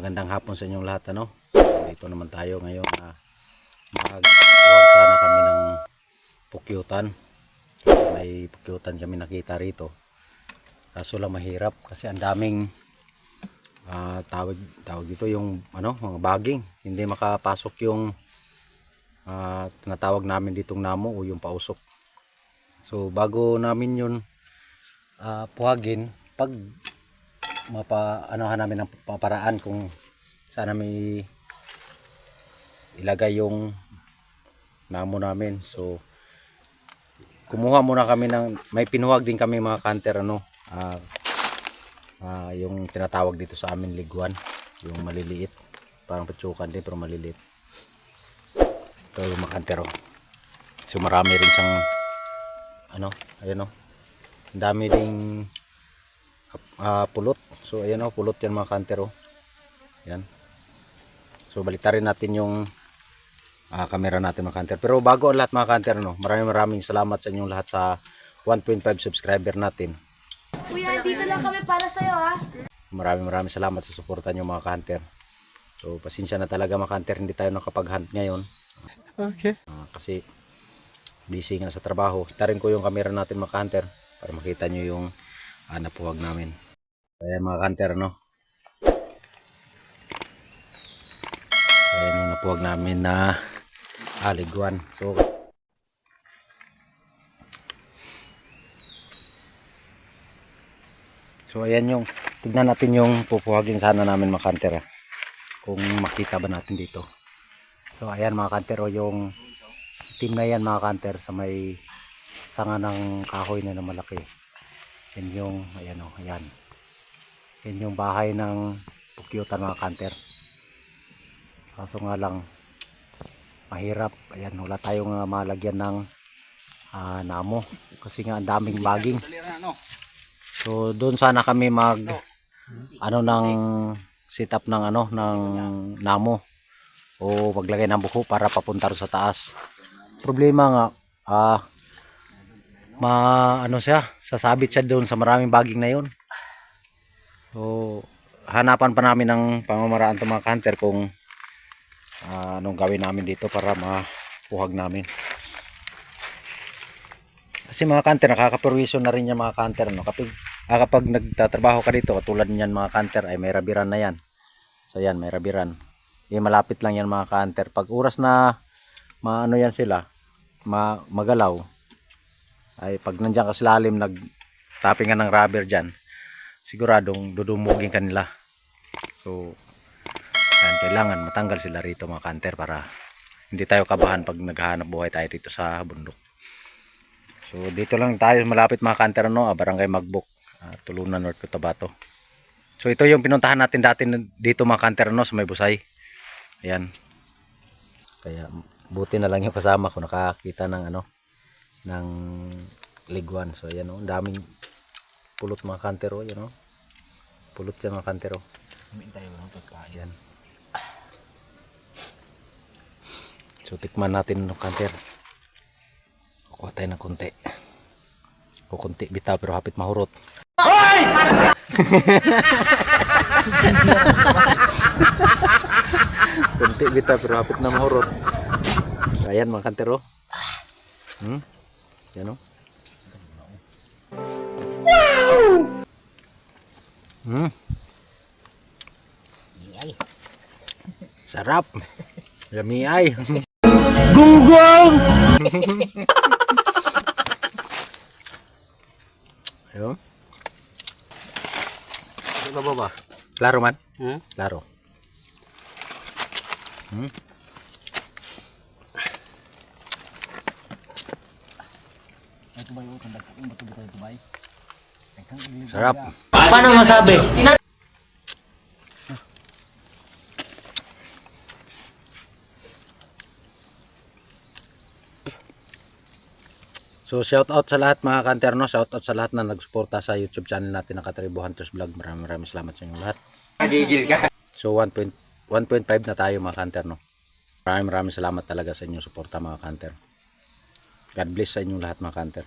Magandang hapon sa inyong lahat ano. Dito naman tayo ngayon na mag sana kami ng pukyutan. May pukyutan kami nakita rito. Kaso lang mahirap kasi ang daming ah, tawag tawag dito yung ano, mga baging. Hindi makapasok yung ah, tinatawag namin ditong namo o yung pausok. So bago namin yun ah, puhagin, pag mapa anohan namin ng paparaan kung sana may ilagay yung namo namin. So kumuha muna kami ng may pinuhag din kami mga kanter ano ah, ah, yung tinatawag dito sa amin liguan yung maliliit parang patsukan din pero maliliit ito yung mga kanter oh. so marami rin siyang ano ayan oh ang dami ding ah, pulot. So ayan oh, pulot yan mga kanter oh. Yan. So baliktarin natin yung ah, camera natin mga kanter. Pero bago ang lahat mga kanter no, maraming maraming salamat sa inyong lahat sa 1.5 subscriber natin. Kuya, dito lang kami para sa'yo ha. Maraming maraming salamat sa suporta nyo mga kanter. So pasensya na talaga mga kanter, hindi tayo nakapag-hunt ngayon. Okay. Ah, kasi busy nga sa trabaho. Tarin ko yung camera natin mga kanter para makita nyo yung ah, napuwag namin. Kaya mga kanter no. Ayan yung napuwag namin na aliguan. So So ayan yung tignan natin yung pupuhagin sana namin mga ah. Kung makita ba natin dito. So ayan mga kanter o yung team na yan mga kanter sa may sanga ng kahoy na na malaki. Yan yung ayan o ayan. Yan yung bahay ng pukyutan mga kanter. Kaso nga lang mahirap. Ayan wala tayong uh, malagyan ng ah, namo kasi nga ang daming baging. So doon sana kami mag ano ng setup ng ano ng namo o maglagay ng buko para papunta sa taas. Problema nga ah ma ano siya, sasabit siya doon sa maraming baging na 'yon. So hanapan pa namin ng pamamaraan to mga kanter kung ah, anong gawin namin dito para mapuhag namin. Kasi mga kanter, nakakaperwisyo na rin yung mga kanter. No? Kapag, ah, kapag nagtatrabaho ka dito, katulad niyan mga kanter, ay may rabiran na yan. So yan, may rabiran. Eh, malapit lang yan mga kanter. Pag oras na maano yan sila, ma magalaw, ay pag nandiyan ka sa lalim, nagtapingan ng rubber dyan, siguradong dudumugin kanila. So, yan, kailangan matanggal sila rito mga kanter para hindi tayo kabahan pag naghahanap buhay tayo dito sa bundok. So dito lang tayo malapit mga kanter no, ah, Barangay Magbok, ah, Tulunan North Cotabato. So ito yung pinuntahan natin dati dito mga kanter no sa may busay. Ayan. Kaya buti na lang yung kasama ko nakakita ng ano ng liguan. So ayan oh, ang daming pulot mga kanter oh, ayan oh. Pulot yan mga kanter oh. Ayan. So tikman natin ng kanter. Kuha tayo ng konti. O konti bitaw pero hapit mahurot. konti bitaw pero hapit na mahurot. Ayan mga kantero. Hmm? Yan o. Hmm. Sarap. Yummy ay. Gunggong! Ayun. Ano ba ba? Klaro man? Hmm? Klaro. Hmm? Sarap. Paano masabi? So shout out sa lahat mga kanterno, shout out sa lahat na nagsuporta sa YouTube channel natin na Katribo Hunters Vlog. Maraming maraming salamat sa inyong lahat. Nagigil ka. So 1.1.5 na tayo mga kanterno. Maraming maraming salamat talaga sa inyong suporta mga kanter. God bless sa inyo lahat mga kanter.